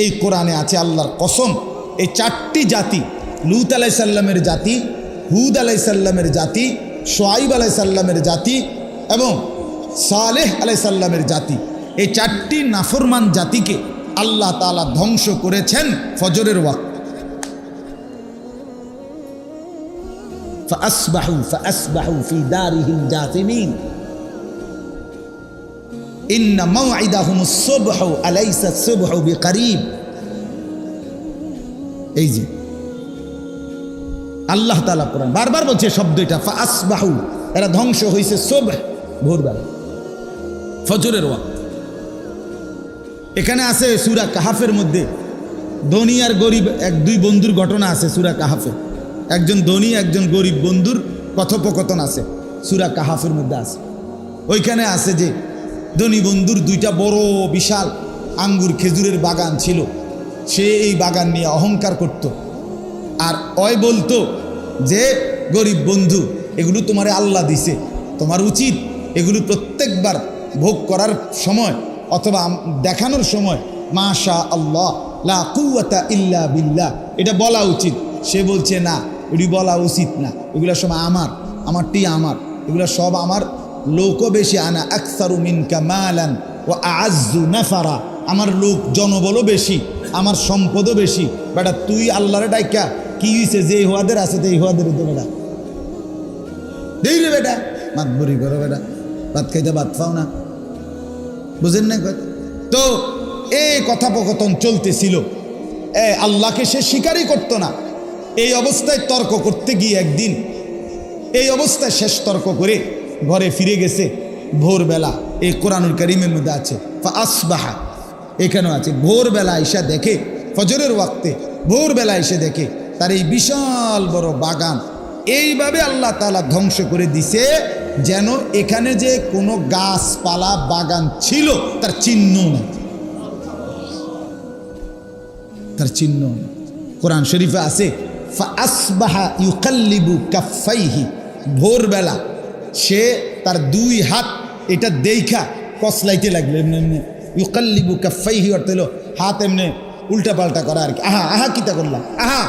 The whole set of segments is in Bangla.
এই কোরআনে আছে আল্লাহর কসম এই চারটি জাতি লুত আলাইসাল্লামের জাতি হুদ আলাইসাল্লামের জাতি সোয়াইব আলাইসাল্লামের জাতি এবং সালেহ আলাইসাল্লামের জাতি এই চারটি নাফরমান জাতিকে আল্লাহ তালা ধ্বংস করেছেন ফজরের ওয়াক্ত فأصبحوا فأصبحوا في دارهم جاثمين ইন্না মাউআইদাহুম সুবহ, আলাইসা সুবহ বিকারিব। এই যে, আল্লাহ তাআলা কোরআন, বারবার বলছে শব্দটা ফা আসবাহু এরা ধ্বংস হইছে সুবহ, ভোরবেলা। ফজরের ওয়াক্ত। এখানে আছে সুরা কাহাফের মধ্যে, ধনী আর গরিব, এক দুই বন্ধুর ঘটনা আছে সুরা কাহাফে। একজন ধনী, একজন গরিব বন্ধুর কথোপকথন আছে, সুরা কাহাফের মধ্যে আছে। ওইখানে আছে যে ধনী বন্ধুর দুইটা বড় বিশাল আঙ্গুর খেজুরের বাগান ছিল। সে এই বাগান নিয়ে অহংকার করত। আর অয় বলতো যে, গরিব বন্ধু, এগুলো তোমারে আল্লাহ দিছে। তোমার উচিত এগুলো প্রত্যেকবার ভোগ করার সময় অথবা দেখানোর সময় মাশা আল্লাহ লা কুয়াতা ইল্লা বিল্লাহ। এটা বলা উচিত। সে বলছে, না এটি বলা উচিত না। এগুলো সব আমার, আমারটি আমার। এগুলো সব আমার লোকও বেশি, আনা আকসারু মিনকা মালান ও আজু নাফারা। আমার লোক জনবলও বেশি, আমার সম্পদও বেশি। বেটা, তুই আল্লাহরে ডাইকা, কি হয়েছে যে হওয়াদের আছে তো হওয়াদের তো বেটা। দেই রে বেটা মাত বুড়ি করো বেটা, ভাত খাইতে ভাত পাও না। বুঝেন না কথা? তো, এই কথোপকথন চলতেছিল। এ, আল্লাহকে সে স্বীকারই করতো না। এই অবস্থায় তর্ক করতে গিয়ে একদিন, এই অবস্থায় শেষ তর্ক করে ঘরে ফিরে গেছে। ভোরবেলা এই কোরআনুল করিমের মধ্যে আছে আসবাহা এখানেও আছে, ভোরবেলা এসে দেখে, ফজরের ওয়াক্তে ভোরবেলা এসে দেখে তার এই বিশাল বড় বাগান। এইভাবে আল্লাহ তালা ধ্বংস করে দিছে, যেন এখানে যে কোনো গাছপালা, বাগান ছিল, তার চিহ্ন নেই। তার চিহ্ন। কোরআন শরীফে আছে আসবাহা ইউকাল্লিবু কাফাইহি ভোরবেলা সে তার দুই হাত এটা দেইখা কসলাইতে লাগল এমনি এমনি। ইউকাল্লিবু কাফাইহি অর্থ হলো হাত এমনি উল্টা পাল্টা করা আর কি। আহা আহা কিতা করলাম? আহা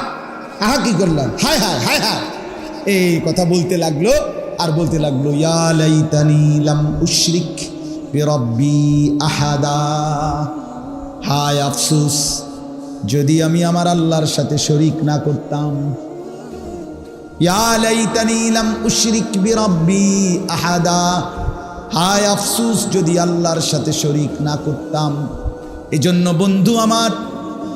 আহা কি করলাম? হায় হায় হায় হায়। এই কথা বলতে লাগল আর বলতে লাগল, ইয়া লাইতানি লাম উশরিক বিরব্বি আহাদা। হায় আফসুস, যদি আমি আমার আল্লাহর সাথে শরিক না করতাম আহাদা। হায় আফসুস, যদি আল্লাহর সাথে শরিক না করতাম। এজন্য বন্ধু আমার,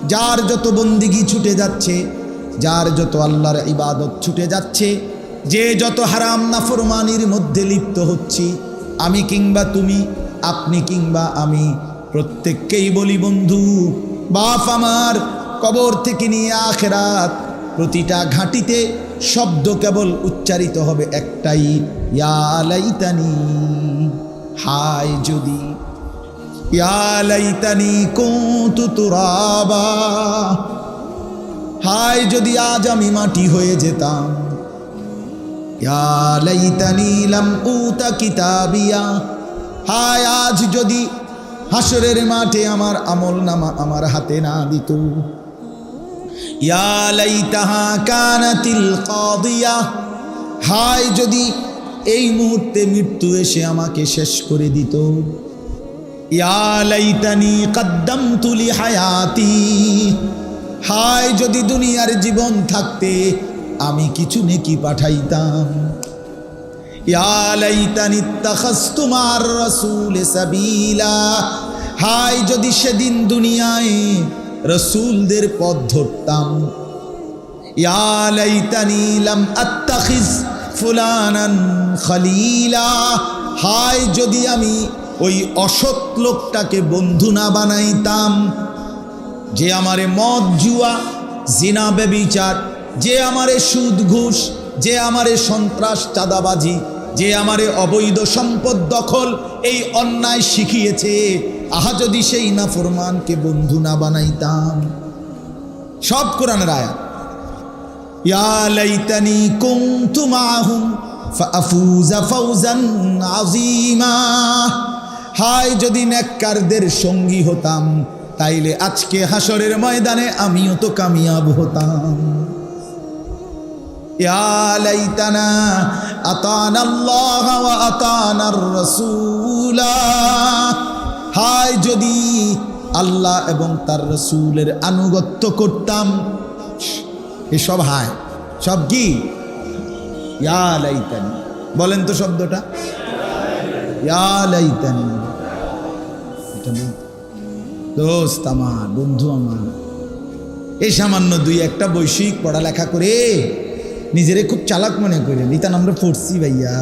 যার যত বন্দিগি ছুটে যাচ্ছে, যার যত আল্লাহর ইবাদত ছুটে যাচ্ছে, যে যত হারাম নাফরমানির মধ্যে লিপ্ত হচ্ছি, আমি কিংবা তুমি, আপনি কিংবা আমি, প্রত্যেককেই বলি বন্ধু, বাপ আমার, কবর থেকে নিয়ে আখেরাত প্রতিটা ঘাঁটিতে শব্দ কেবল উচ্চারিত হবে একটাই ইয়ালাইতানি হায় যদি ইয়ালাইতানি কুতু তুরাবা। হায় যদি আজ আমি মাটি হয়ে যেতাম ইয়ালাইতানি লাম উতা কিতাবিয়া। হায় আজ যদি হাসরের মাঠে আমার আমল নামা আমার হাতে না দিত ইয়া লাইতাহা কানাতিল কাদিয়া। হায়, যদি এই মুহূর্তে মৃত্যু এসে আমাকে শেষ করে দিত। ইয়া লাইতানি কদ্দামতু লি হায়াতি হায়, যদি দুনিয়ার জীবন থাকতে আমি কিছু নেকি পাঠাইতাম। হায়, যদি সেদিন দুনিয়ায় রসুলদের পথ ধরতাম। ইয়া লাইতানি লাম আত্তাখিজ ফুলানান খলিলা। হায়, যদি আমি ওই অসৎ লোকটাকে বন্ধু না বানাইতাম, যে আমারে মদ জুয়া, জিনা বেবিচার যে আমারে সুদ ঘুষ, যে আমারে সন্ত্রাস চাঁদাবাজি, যে আমারে অবৈধ সম্পদ দখল, এই অন্যায় শিখিয়েছে। আহা, যদি সেই নাফরমানকে বন্ধু না বানাইতাম। সব কোরআনের আয়াত। ইয়া লাইতানি কুনতু মাহুম ফাফুজা আযীমা। হায়, যদি নেককারদের সঙ্গী হতাম, তাইলে আজকে হাসরের ময়দানে আমিও তো কামিয়াব হতাম। ইয়া লাইতানা, আতানা আল্লাহ ওয়া আতানার রাসূলা। হায়, যদি আল্লাহ এবং তার রসুলের আনুগত্য করতাম। এসব হায়, সব কি? ইয়া লাইতানি, বলেন তো শব্দটা। ইয়া লাইতানি, এটা দোস্ত আমার, বন্ধু আমার এই সামান্য দুই একটা বৈষয়িক পড়ালেখা করে নিজেরে খুব চালাক মনে করে নিতান আমরা পড়ছি ভাইয়া।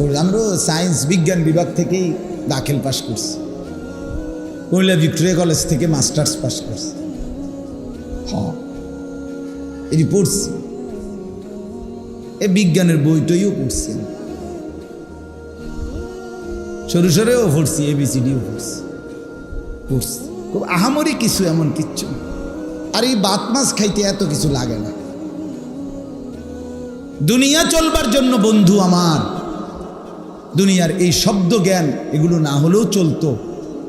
পড়- আমরা সায়েন্স বিজ্ঞান বিভাগ থেকেই দাখিল পাশ করছি। কুমিল্লা ভিক্টোরিয়া কলেজ থেকে মাস্টার্স পাস করছি। হ্যাঁ এটি পড়ছি। এ বিজ্ঞানের বই টইও পড়ছি সরু সরেও পড়ছি এবিসিডিও পড়ছি। পড়ছি। খুব আহামরি কিছু এমন কিচ্ছু। আর এই বাত মাছ খাইতে এত কিছু লাগে না। দুনিয়া চলবার জন্য বন্ধু আমার। দুনিয়ার এই শব্দ জ্ঞান, এগুলো না হলেও চলতো।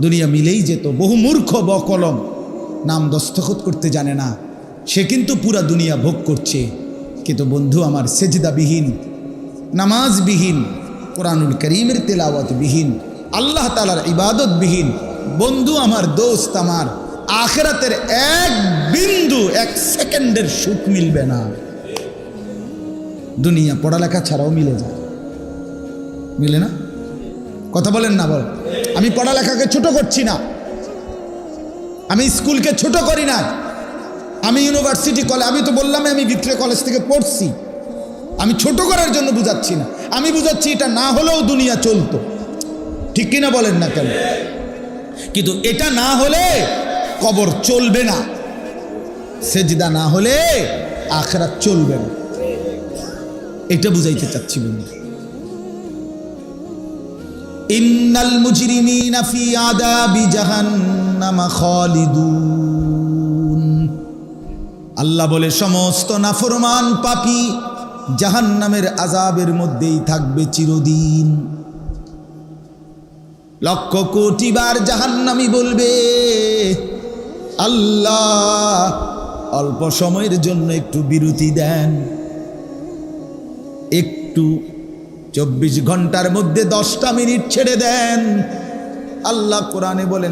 দুনিয়া মিলেই যেত। বহু মূর্খ বকলম নাম দস্তখত করতে জানে না। সে কিন্তু পুরা দুনিয়া ভোগ করছে। কিন্তু বন্ধু আমার সেজদাবিহীন, নামাজবিহীন, কোরআনুল করিমের তেলাওয়াতবিহীন, আল্লাহ তালার ইবাদতবিহীন, বন্ধু আমার দোস্ত আমার, আখেরাতের এক বিন্দু, এক সেকেন্ডের সুখ মিলবে না। দুনিয়া পড়ালেখা ছাড়াও মিলে যায়। মিলে না? কথা বলেন না বল। আমি পড়ালেখাকে ছোট করছি না। আমি স্কুলকে ছোট করি না। আমি ইউনিভার্সিটি কলেজ আমি তো বললাম আমি ভিক্টোরিয়া কলেজ থেকে পড়ছি। আমি ছোট করার জন্য বুঝাচ্ছি না। আমি বুঝাচ্ছি এটা না হলেও দুনিয়া চলতো। ঠিক কিনা বলেন না কেন? কিন্তু এটা না হলে কবর চলবে না। সেজদা না হলে আখরাত চলবে না। এটা বুঝাইতে চাচ্ছি বন্ধু। ইন্নাল মুজরিমিনা ফি আদাবি জাহান্নাম খালিদুন। আল্লাহ বলে, সমস্ত নাফরমান পাপী জাহান্নামের আজাবের মধ্যেই থাকবে চিরদিন। লক্ষ কোটি বার জাহান্নামি বলবে, আল্লাহ, অল্প সময়ের জন্য একটু বিরতি দেন। একটু চব্বিশ ঘণ্টার মধ্যে দশটা মিনিট ছেড়ে দেন। আল্লাহ কোরআনে বলেন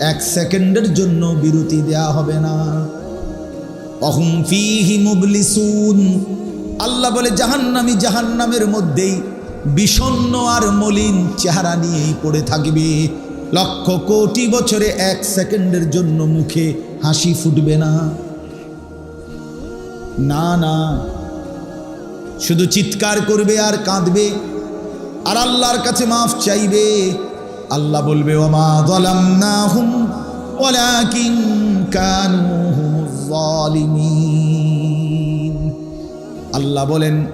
এক সেকেন্ডের জন্য বিরতি দেয়া হবে না। অহুম ফিহি মুবলিসুন। আল্লাহ বলে, জাহান্নামি জাহান্নামের মধ্যেই বিষণ্ণ আর মলিন চেহারা নিয়েই পড়ে থাকবে। লক্ষ কোটি বছরে এক সেকেন্ডের জন্য মুখে হাসি ফুটবে না। না না। শুধু চিৎকার করবে আর কাঁদবে, আর আল্লাহর কাছে মাফ চাইবে। আল্লাহ বলবে, ওমা দলাম না হুম। আল্লাহ বলেন,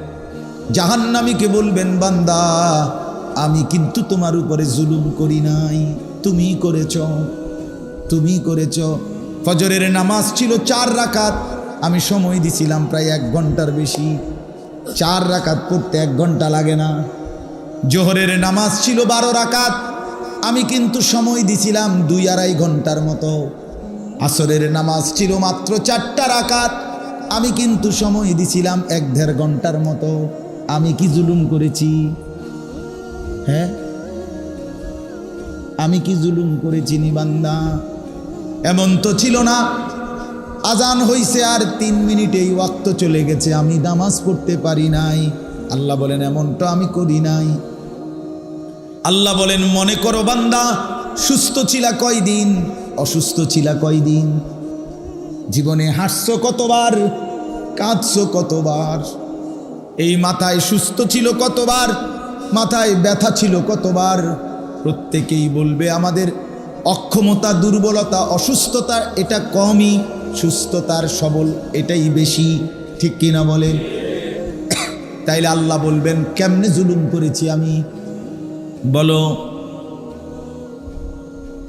জাহান্নামীকে বলবেন, বান্দা, আমি কিন্তু তোমার উপরে জুলুম করি নাই, তুমি করেছ তুমি করেছ। ফজরের নামাজ ছিল চার রাকাত, আমি সময় দিছিলাম প্রায় এক ঘণ্টার বেশি। চার রাকাত পড়তে এক ঘণ্টা লাগে না। জোহরের নামাজ ছিল বারো রাকাত। আমি কিন্তু সময় দিছিলাম দুই আড়াই ঘণ্টার মতো। আসরের নামাজ ছিল মাত্র চারটা রাকাত। আমি কিন্তু সময় দিছিলাম এক দেড় ঘণ্টার মতো। আমি কি জুলুম করেছি? হ্যাঁ? আমি কি জুলুম করেছি নিবান্দা এমন তো ছিল না। আজান হইছে আর তিন মিনিটেই ওয়াক্ত চলে গেছে। আমি নামাজ পড়তে পারি নাই। আল্লাহ বলেন, এমনটা আমি করি নাই। আল্লাহ বলেন, মনে করো বান্দা, সুস্থ ছিলা কয়দিন? অসুস্থ ছিলা কয়দিন? জীবনে হাসছ কতবার? কাঁদছ কতবার? এই মাথায় সুস্থ ছিল কতবার? মাথায় ব্যথা ছিল কতবার? প্রত্যেকেই বলবে, আমাদের অক্ষমতা, দুর্বলতা, অসুস্থতা, এটা কমই। সুস্থতার সবল এটাই বেশি, ঠিক কিনা বলেন? তাইলে আল্লাহ বলবেন, কেমনে জুলুম করেছি আমি? বলো,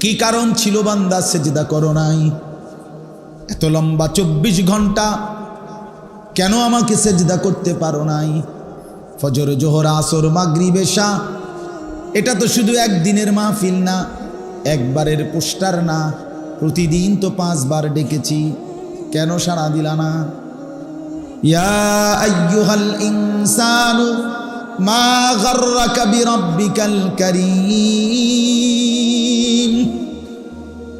কি কারণ ছিল বান্দা সেজদা করো নাই? এত লম্বা চব্বিশ ঘণ্টা কেন আমাকে সেজদা করতে পারো নাই? ফজর, জোহর, আসর মাগরি বেশা এটা তো শুধু একদিনের মাহফিল না, একবারের পোস্টার না প্রতিদিন তো পাঁচবার ডেকেছি। কেন সাড়া দিলা না?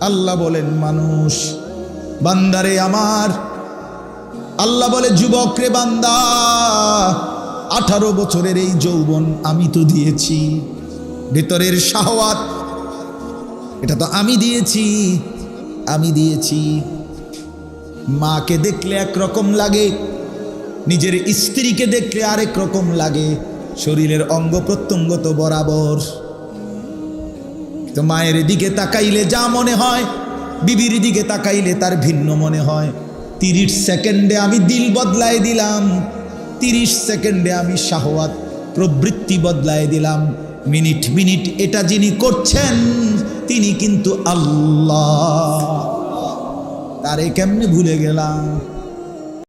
আল্লাহ বলেন, মানুষ, বান্দারে আমার। আল্লাহ বলে, যুবক রে বান্দা, আঠারো বছরের এই যৌবন আমি তো দিয়েছি। ভেতরের শাহওয়াত, এটা তো আমি দিয়েছি। আমি দিয়েছি। মাকে দেখলে একরকম লাগে, নিজের স্ত্রীকে দেখলে আরেক রকম লাগে, শরীরের অঙ্গ প্রত্যঙ্গ তো বরাবর। তো মায়ের দিকে তাকাইলে যা মনে হয়, বিবির দিকে তাকাইলে তার ভিন্ন মনে হয়। তিরিশ সেকেন্ডে আমি দিল বদলায় দিলাম, তিরিশ সেকেন্ডে আমি শাহওয়াত প্রবৃত্তি বদলায় দিলাম। মিনিট মিনিট এটা যিনি করছেন তিনি কিন্তু আল্লাহ। তারে কেমনে ভুলে গেলাম?